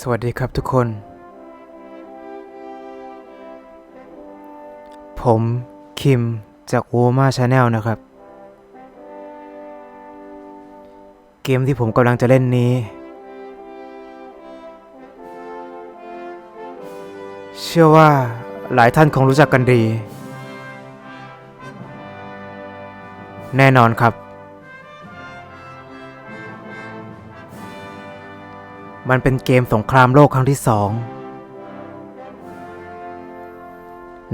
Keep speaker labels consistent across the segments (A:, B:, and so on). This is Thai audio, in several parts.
A: สวัสดีครับทุกคน ผมคิมจากโอมาชาแนลนะครับ เกมที่ผมกำลังจะเล่นนี้ เชื่อว่าหลายท่านคงรู้จักกันดี แน่นอนครับ มันเป็นเกมสงครามโลกครั้งที่สอง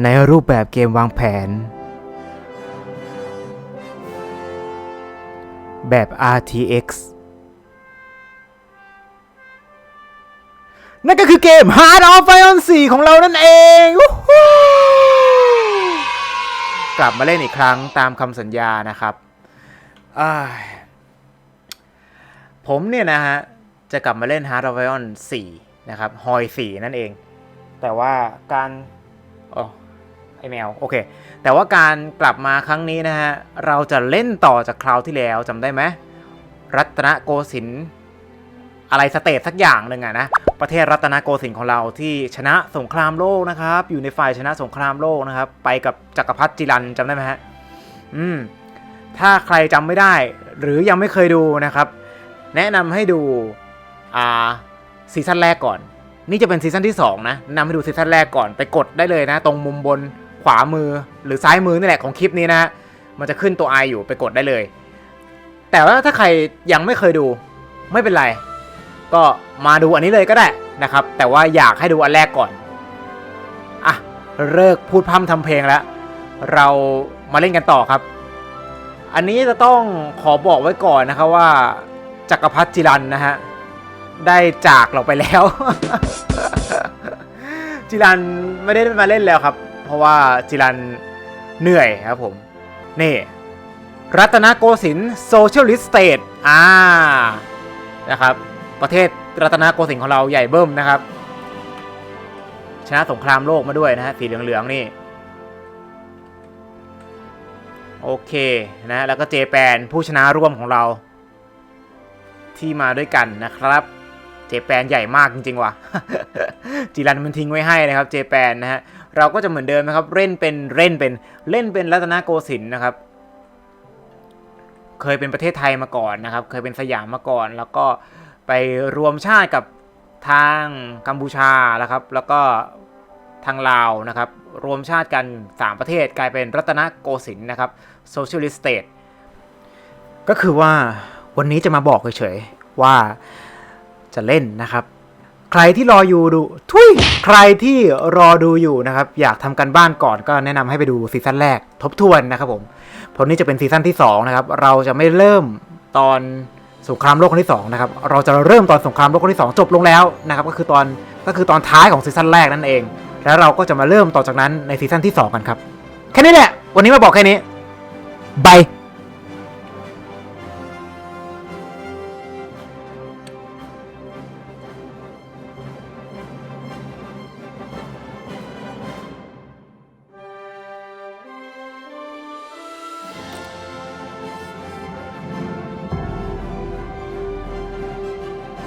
A: ในรูปแบบเกมวางแผน แบบ RTX นั่นก็คือเกม Heart of Iron 4 ของเรานั่นเอง กลับมาเล่นอีกครั้งตามคำสัญญานะครับ ผมเนี่ยนะฮะ จะกลับมาเล่น Heart of Iron 4 นะครับฮอย4 นั่นเอง แต่ว่าการอ๋อไอแมวโอเค แต่ว่าการกลับมาครั้งนี้นะฮะ เราจะเล่นต่อจากคราวที่แล้วจำได้ไหม รัตนโกสินทร์อะไรสเตทสักอย่างหนึ่งอะนะ ประเทศรัตนโกสินทร์ของเราที่ชนะสงครามโลกนะครับ อยู่ในฝ่ายชนะสงครามโลกนะครับ ไปกับจักรพรรดิจิรันจำได้ไหมฮะ อืม ถ้าใครจำไม่ได้ หรือยังไม่เคยดูนะครับ แนะนำให้ดู อ่าซีซั่นแรกก่อน นี่จะเป็นซีซั่นที่ 2 นะนำให้ดูซีซั่นแรกก่อนไปกดได้เลยนะ ตรงมุมบนขวามือหรือซ้ายมือนี่แหละของคลิปนี้นะมันจะขึ้นตัว i อยู่ไปกดได้เลย แต่ว่าถ้าใครยังไม่เคยดูไม่เป็นไร ก็มาดูอันนี้เลยก็ได้นะครับ แต่ว่าอยากให้ดูอันแรกก่อนอะเลิกพูดพร่ำทำเพลงแล้ว เรามาเล่นกันต่อครับ อันนี้จะต้องขอบอกไว้ก่อนนะครับว่าจักรพรรดิจิรันนะฮะ ได้จากเราไปแล้ว จิรันไม่ได้มาเล่นแล้วครับ เพราะว่าจิรันเหนื่อยครับผม นี่ รัตนโกสินทร์โซเชียลิสต์สเตทอ่านะครับ ประเทศรัตนโกสินทร์ของเราใหญ่เบิ้มนะครับ ชนะสงครามโลกมาด้วยนะฮะสีเหลืองๆนี่โอเคนะแล้วก็เจแปนผู้ชนะร่วมของเรา ที่มาด้วยกันนะครับ เจแปนใหญ่มากจริงๆว่ะจีรันมันทิ้งไว้ให้นะครับเจแปนนะฮะเราก็จะเหมือนเดิมนะครับเล่นเป็นเล่นเป็นเล่นเป็นรัตนโกสินทร์นะครับ เคยเป็นประเทศไทยมาก่อนนะครับ เคยเป็นสยามมาก่อน แล้วก็ไปรวมชาติกับทางกัมพูชานะครับ แล้วก็ทางลาวนะครับ รวมชาติกัน 3 ประเทศกลายเป็นรัตนโกสินทร์นะครับ Socialist State ก็คือว่าวันนี้จะมาบอกเฉยๆว่า จะเล่นนะครับ ใครที่รออยู่ดูทุยใครที่รอดูอยู่นะครับ อยากทำกันบ้านก่อนก็แนะนำให้ไปดูซีซั่นแรกทบทวนนะครับผมเพราะนี่จะเป็นซีซั่นที่สองนะครับเราจะไม่เริ่มตอนสงครามโลกครั้งที่สองนะครับเราจะเริ่มตอนสงครามโลกครั้งที่สองจบลงแล้วนะครับก็คือตอนก็คือตอนท้ายของซีซั่นแรกนั่นเอง แล้วเราก็จะมาเริ่มต่อจากนั้นในซีซั่นที่สองกันครับ แค่นี้แหละ วันนี้มาบอกแค่นี้บาย